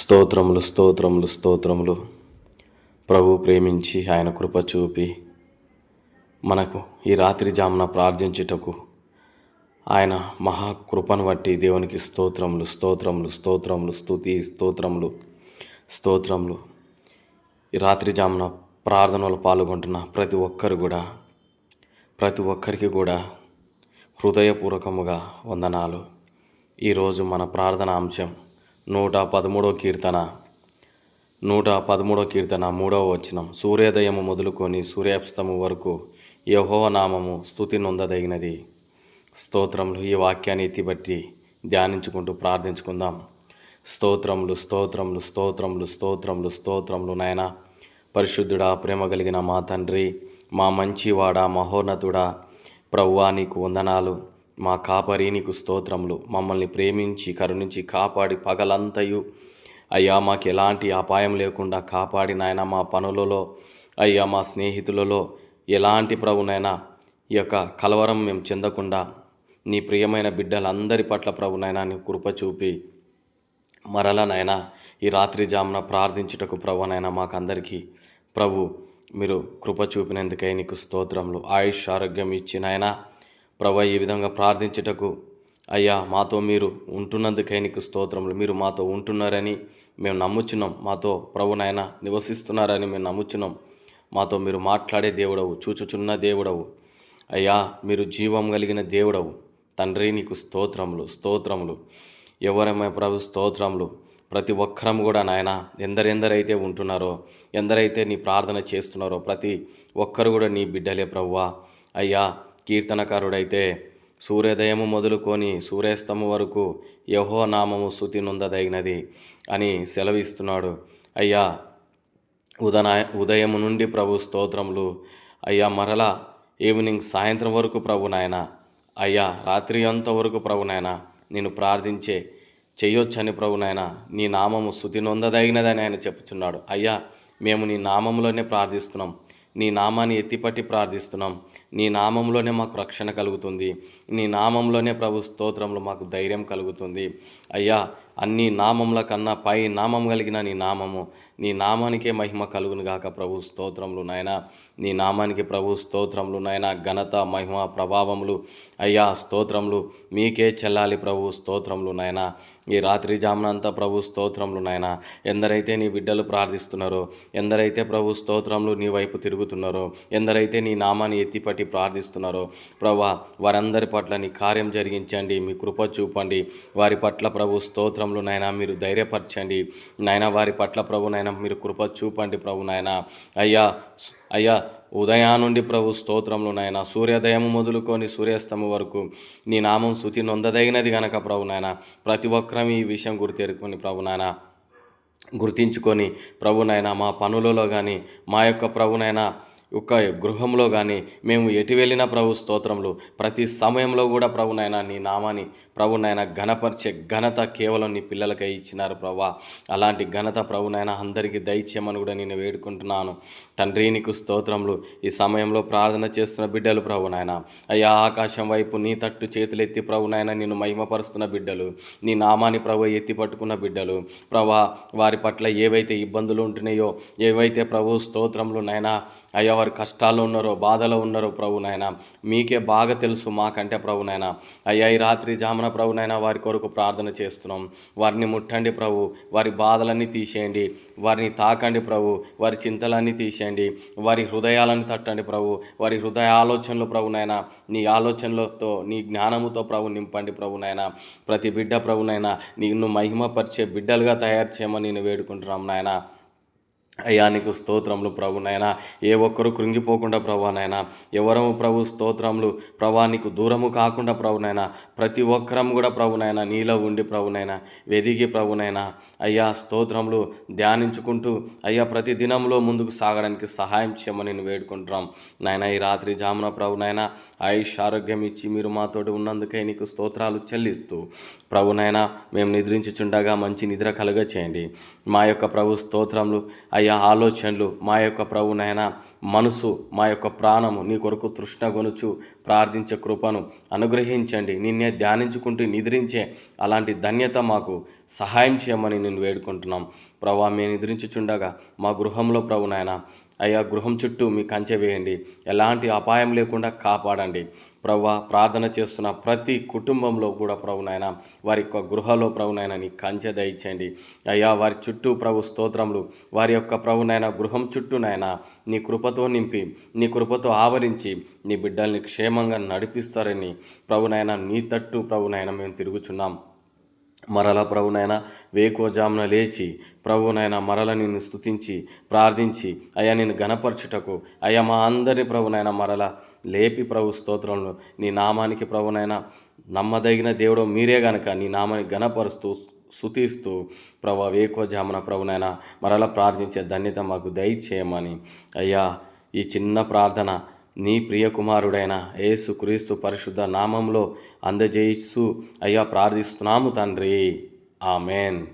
స్తోత్రములు స్తోత్రములు స్తోత్రములు. ప్రభు ప్రేమించి ఆయన కృప చూపి మనకు ఈ రాత్రి జామున ప్రార్థించుటకు ఆయన మహాకృపను బట్టి దేవునికి స్తోత్రములు స్తోత్రములు స్తోత్రములు స్తుతి స్తోత్రములు స్తోత్రములు. ఈ రాత్రి జామున ప్రార్థనలు పాల్గొంటున్న ప్రతి ఒక్కరు కూడా ప్రతి ఒక్కరికి కూడా హృదయపూర్వకముగా వందనాలు. ఈరోజు మన ప్రార్థన అంశం నూట పదమూడో కీర్తన. నూట పదమూడో కీర్తన మూడవ వచనం. సూర్యోదయము మొదలుకొని సూర్యాస్తము వరకు యహోవ నామము స్థుతి నొందదగినది. స్తోత్రములు ఈ వాక్యాన్ని ఎత్తిబట్టి ధ్యానించుకుంటూ ప్రార్థించుకుందాం. స్తోత్రములు స్తోత్రములు స్తోత్రములు స్తోత్రములు స్తోత్రములు నాయన. పరిశుద్ధుడా ప్రేమ కలిగిన మా తండ్రి మా మంచివాడా మహోన్నతుడా ప్రభువా నీకు వందనాలు. మా కాపరి నీకు స్తోత్రములు. మమ్మల్ని ప్రేమించి కరుణించి కాపాడి పగలంతయు. అయ్యా మాకు ఎలాంటి అపాయం లేకుండా కాపాడి నాయన మా పనులలో అయ్యా మా స్నేహితులలో ఎలాంటి ప్రభునైనా ఈ యొక్క కలవరం మేము చెందకుండా నీ ప్రియమైన బిడ్డలందరి పట్ల ప్రభునైనా నీ కృప చూపి మరలనైనా ఈ రాత్రి జామున ప్రార్థించుటకు ప్రభునైనా మాకందరికీ ప్రభు మీరు కృప చూపినందుకై నీకు స్తోత్రములు. ఆయుష్ ఆరోగ్యం ఇచ్చినైనా ప్రభా ఈ విధంగా ప్రార్థించుటకు అయ్యా మాతో మీరు ఉంటున్నందుకై నీకు స్తోత్రములు. మీరు మాతో ఉంటున్నారని మేము నమ్ముచున్నాం. మాతో ప్రభునైనా నివసిస్తున్నారని మేము నమ్ముచున్నాం. మాతో మీరు మాట్లాడే దేవుడవు చూచుచున్న దేవుడవు. అయ్యా మీరు జీవం కలిగిన దేవుడవు. తండ్రి నీకు స్తోత్రములు స్తోత్రములు. ఎవరమే ప్రభు స్తోత్రములు. ప్రతి ఒక్కరం కూడా నాయన ఎందరెందరైతే ఉంటున్నారో ఎందరైతే నీ ప్రార్థన చేస్తున్నారో ప్రతి ఒక్కరు కూడా నీ బిడ్డలే ప్రభువా. అయ్యా కీర్తనకారుడైతే సూర్యోదయము మొదలుకొని సూర్యాస్తము వరకు యహో నామము స్థుతి నొందదగినది అని సెలవిస్తున్నాడు. అయ్యా ఉదయ ఉదయం నుండి ప్రభు స్తోత్రములు. అయ్యా మరలా ఈవినింగ్ సాయంత్రం వరకు ప్రభు నాయన. అయ్యా రాత్రి అంత వరకు ప్రభు నాయన. నేను ప్రార్థించే చేయొచ్చని ప్రభు నాయన. నీ నామము స్థుతి నొందదగినదని ఆయన చెప్తున్నాడు అయ్యా మేము నీ నామంలోనే ప్రార్థిస్తున్నాం. నీ నామాన్ని ఎత్తిపట్టి ప్రార్థిస్తున్నాం. నీ నామంలోనే మాకు రక్షణ కలుగుతుంది. నీ నామంలోనే ప్రభు స్తోత్రంలో మాకు ధైర్యం కలుగుతుంది. అయ్యా అన్ని నామముల కన్నా పై నామం కలిగిన నీ నామము. నీ నామానికే మహిమ కలుగును గాక ప్రభు స్తోత్రములు నాయన. నీ నామానికి ప్రభు స్తోత్రములు నాయన ఘనత మహిమ ప్రభావములు. అయ్యా స్తోత్రములు మీకే చెల్లాలి ప్రభు స్తోత్రములు నాయన. ఈ రాత్రి జామునంతా ప్రభు స్తోత్రములు నాయన. ఎందరైతే నీ బిడ్డలు ప్రార్థిస్తున్నారో ఎందరైతే ప్రభు స్తోత్రములు నీ వైపు తిరుగుతున్నారో ఎందరైతే నీ నామాన్ని ఎత్తిపట్టి ప్రార్థిస్తున్నారో ప్రభా వారందరి పట్ల నీ కార్యం జరిగించండి మీ కృప చూపండి. వారి పట్ల ప్రభు స్తోత్రములు నాయన మీరు ధైర్యపరచండి. నాయన వారి పట్ల ప్రభు నాయన మీరు కృప చూపండి ప్రభు నాయన. అయ్యా అయ్యా ఉదయా నుండి ప్రభు స్తోత్రంలో నాయన సూర్యోదయం మొదలుకొని సూర్యాస్తము వరకు నీ నామం శృతి నొందదగినది గనక ప్రభు నాయన. ప్రతి ఒక్కరం ఈ విషయం గుర్తెరుకుని ప్రభు నాయన గుర్తించుకొని ప్రభునైనా మా పనులలో కానీ మా యొక్క ప్రభునైనా ఒక గృహంలో కానీ మేము ఎటు వెళ్ళిన ప్రభు స్తోత్రములు. ప్రతి సమయంలో కూడా ప్రభునైనా నీ నామాన్ని ప్రభునైనా ఘనపరిచే ఘనత కేవలం నీ పిల్లలకై ఇచ్చినారు ప్రభా. అలాంటి ఘనత ప్రభునైనా అందరికీ దయచేయమని కూడా నేను వేడుకుంటున్నాను. తండ్రి నీకు స్తోత్రములు. ఈ సమయంలో ప్రార్థన చేస్తున్న బిడ్డలు ప్రభునైనా అయ్యా ఆకాశం వైపు నీ తట్టు చేతులెత్తి ప్రభునైనా నిన్ను మహిమపరుస్తున్న బిడ్డలు. నీ నామాన్ని ప్రభు ఎత్తి పట్టుకున్న బిడ్డలు. ప్రభా వారి పట్ల ఏవైతే ఇబ్బందులు ఉంటున్నాయో ఏవైతే ప్రభు స్తోత్రములు నైనా అయ్యా వారి కష్టాల్లో ఉన్నారో బాధలో ఉన్నారో ప్రభు మీకే బాగా తెలుసు మాకంటే ప్రభు అయ్యా ఈ రాత్రి జామున ప్రభునైనా వారి కొరకు ప్రార్థన చేస్తున్నాం. వారిని ముట్టండి ప్రభు. వారి బాధలన్నీ తీసేయండి. వారిని తాకండి ప్రభు. వారి చింతలన్నీ తీసేయండి. వారి హృదయాలను తట్టండి ప్రభు. వారి హృదయ ఆలోచనలు ప్రభు నీ ఆలోచనలతో నీ జ్ఞానముతో ప్రభు నింపండి ప్రభునైనా ప్రతి బిడ్డ ప్రభునైనా నిన్ను మహిమపరిచే బిడ్డలుగా తయారు చేయమని నేను వేడుకుంటున్నాం నాయనా. అయ్యా నీకు స్తోత్రములు ప్రభు నాయన. ఏ ఒక్కరు కృంగిపోకుండా ప్రభు నాయన. ఎవరము ప్రభు స్తోత్రములు? ప్రభా నీకు దూరము కాకుండా ప్రభు నాయన. ప్రతి ఒక్కరం కూడా ప్రభు నాయన నీలో ఉండి ప్రభు నాయన. వెదిగి ప్రభు నాయన. అయ్యా స్తోత్రములు ధ్యానించుకుంటూ అయ్యా ప్రతి దినంలో ముందుకు సాగడానికి సహాయం చేయమని నేను వేడుకుంటున్నాం. నాయన ఈ రాత్రి జామున ప్రభు నాయన ఆయుష్ ఆరోగ్యం ఇచ్చి మీరు మాతోటి ఉన్నందుకే నీకు స్తోత్రాలు చెల్లిస్తూ ప్రభు నాయన మేము నిద్రించుచుండగా మంచి నిద్ర కలుగ చేయండి మా యొక్క ప్రభు స్తోత్రములు అయ్యా ఆలోచనలు మా యొక్క ప్రభునైనా మనసు మా యొక్క ప్రాణము నీ కొరకు తృష్ణ గొనుచు ప్రార్థించే కృపను అనుగ్రహించండి. నిన్నే ధ్యానించుకుంటూ నిద్రించే అలాంటి ధన్యత మాకు సహాయం చేయమని నేను వేడుకుంటున్నాం. ప్రభా మేము నిద్రించుచుండగా మా గృహంలో ప్రభునైనా అయ్యా గృహం చుట్టూ మీ కంచె వేయండి. ఎలాంటి అపాయం లేకుండా కాపాడండి. ప్రవ్వ ప్రార్థన చేస్తున్న ప్రతి కుటుంబంలో కూడా ప్రభునైనా వారి యొక్క గృహలో ప్రభు నీ కంచె దయచేయండి. అయ్యా వారి చుట్టూ ప్రభు స్తోత్రములు. వారి యొక్క ప్రభునైనా గృహం చుట్టూ నీ కృపతో నింపి నీ కృపతో ఆవరించి నీ బిడ్డల్ని క్షేమంగా నడిపిస్తారని ప్రభునైనా నీ తట్టు ప్రభునైనా మేము తిరుగుచున్నాం. మరల ప్రభునైనా వేకోజామున లేచి ప్రభునైనా మరల నిన్ను స్తుతించి ప్రార్థించి అయ్యా నిన్ను గణపరచుటకు అయ్యా మా అందరి ప్రభునైనా మరల లేపి ప్రభు స్తోత్రంలో నీ నామానికి ప్రభునైనా నమ్మదగిన దేవుడు మీరే గనక నీ నామాన్ని గణపరుస్తూ స్తుతిస్తూ ప్రభా వేకోజామున ప్రభునైనా మరల ప్రార్థించే ధన్యత మాకు దయచేయమని. అయ్యా ఈ చిన్న ప్రార్థన నీ ప్రియ కుమారుడైన యేసు క్రీస్తు పరిశుద్ధ నామంలో అందజేయిస్తూ అయ్యా ప్రార్థిస్తున్నాము తండ్రి. ఆమెన్.